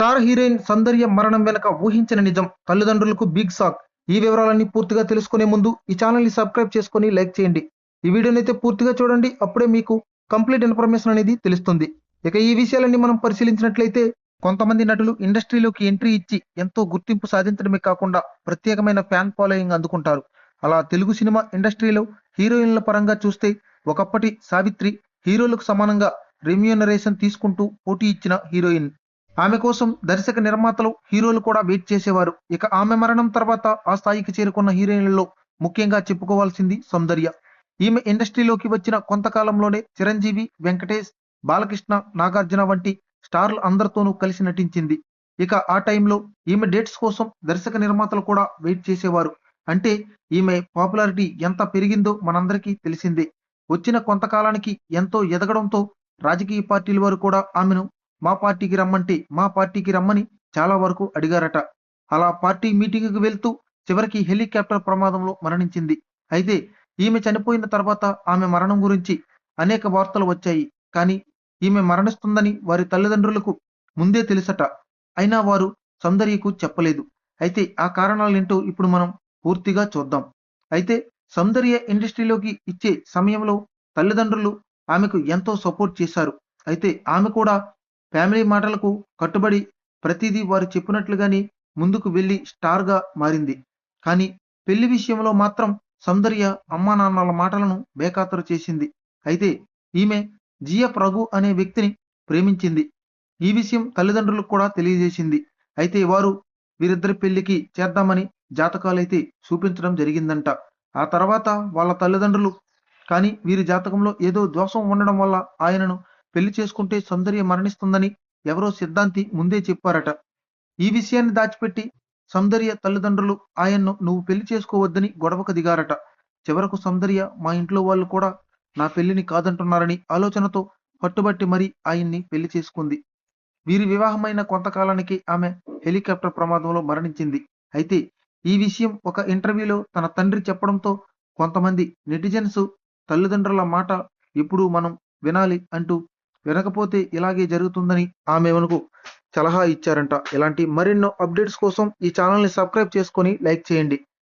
Star heroine సౌందర్య మరణం వెనక ఊహించిన నిజం. తల్లిదండ్రులకు బిగ్ షాక్. ఈ వివరాలన్నీ పూర్తిగా తెలుసుకునే ముందు ఈ ఛానల్ని సబ్స్క్రైబ్ చేసుకొని లైక్ చేయండి. ఈ వీడియోని అయితే పూర్తిగా చూడండి. అప్పుడే మీకు కంప్లీట్ ఇన్ఫర్మేషన్ అనేది తెలుస్తుంది. ఇక ఈ విషయాలన్నీ మనం పరిశీలించినట్లయితే కొంతమంది నటులు ఇండస్ట్రీలోకి ఎంట్రీ ఇచ్చి ఎంతో గుర్తింపు సాధించడమే కాకుండా ప్రత్యేకమైన ఫ్యాన్ ఫాలోయింగ్ అందుకుంటారు. అలా తెలుగు సినిమా ఇండస్ట్రీలో హీరోయిన్ల పరంగా చూస్తే ఒకప్పటి సావిత్రి హీరోలకు సమానంగా రెమ్యూనరేషన్ తీసుకుంటూ పోటీ ఇచ్చిన హీరోయిన్. ఆమె కోసం దర్శక నిర్మాతలు హీరోలు కూడా వెయిట్ చేసేవారు. ఇక ఆమె మరణం తర్వాత ఆ స్థాయికి చేరుకున్న హీరోయిన్లలో ముఖ్యంగా చెప్పుకోవాల్సింది సౌందర్య. ఈమె ఇండస్ట్రీలోకి వచ్చిన కొంతకాలంలోనే చిరంజీవి వెంకటేష్ బాలకృష్ణ నాగార్జున వంటి స్టార్లు అందరితోనూ కలిసి నటించింది. ఇక ఆ టైంలో ఈమె డేట్స్ కోసం దర్శక నిర్మాతలు కూడా వెయిట్ చేసేవారు. అంటే ఈమె పాపులారిటీ ఎంత పెరిగిందో మనందరికీ తెలిసిందే. వచ్చిన కొంతకాలానికి ఎంతో ఎదగడంతో రాజకీయ పార్టీల వారు కూడా ఆమెను మా పార్టీకి రమ్మంటే మా పార్టీకి రమ్మని చాలా వరకు అడిగారట. అలా పార్టీ మీటింగ్కి వెళ్తూ చివరికి హెలికాప్టర్ ప్రమాదంలో మరణించింది. అయితే ఈమె చనిపోయిన తర్వాత ఆమె మరణం గురించి అనేక వార్తలు వచ్చాయి. కానీ ఈమె మరణిస్తుందని వారి తల్లిదండ్రులకు ముందే తెలుసట. అయినా వారు సౌందర్యకు చెప్పలేదు. అయితే ఆ కారణాలేంటో ఇప్పుడు మనం పూర్తిగా చూద్దాం. అయితే సౌందర్య ఇండస్ట్రీలోకి ఇచ్చే సమయంలో తల్లిదండ్రులు ఆమెకు ఎంతో సపోర్ట్ చేశారు. అయితే ఆమె కూడా ఫ్యామిలీ మాటలకు కట్టుబడి ప్రతిదీ వారు చెప్పినట్లుగానే ముందుకు వెళ్ళి స్టార్గా మారింది. కానీ పెళ్ళి విషయంలో మాత్రం సౌందర్య అమ్మా నాన్నల మాటలను బేఖాతరు చేసింది. అయితే ఈమె జియ ప్రభు అనే వ్యక్తిని ప్రేమించింది. ఈ విషయం తల్లిదండ్రులకు కూడా తెలియజేసింది. అయితే వారు వీరిద్దరి పెళ్ళికి చేద్దామని జాతకాలైతే చూపించడం జరిగిందంట. ఆ తర్వాత వాళ్ళ తల్లిదండ్రులు కానీ వీరి జాతకంలో ఏదో దోషం ఉండడం వల్ల ఆయనను పెళ్ళి చేసుకుంటే సౌందర్య మరణిస్తుందని ఎవరో సిద్ధాంతి ముందే చెప్పారట. ఈ విషయాన్ని దాచిపెట్టి సౌందర్య తల్లిదండ్రులు ఆయన్ను నువ్వు పెళ్ళి చేసుకోవద్దని గొడవకు దిగారట. చివరకు సౌందర్య మా ఇంట్లో వాళ్ళు కూడా నా పెళ్ళిని కాదంటున్నారని ఆలోచనతో పట్టుబట్టి మరీ ఆయన్ని పెళ్ళి చేసుకుంది. వీరి వివాహమైన కొంతకాలానికి ఆమె హెలికాప్టర్ ప్రమాదంలో మరణించింది. అయితే ఈ విషయం ఒక ఇంటర్వ్యూలో తన తండ్రి చెప్పడంతో కొంతమంది నెటిజన్స్ తల్లిదండ్రుల మాట ఎప్పుడూ మనం వినాలి అంటూ వినకపోతే ఇలాగే జరుగుతుందని ఆమె మనకు సలహా ఇచ్చారంట. ఇలాంటి మరెన్నో అప్డేట్స్ కోసం ఈ ఛానల్ని సబ్స్క్రైబ్ చేసుకొని లైక్ చేయండి.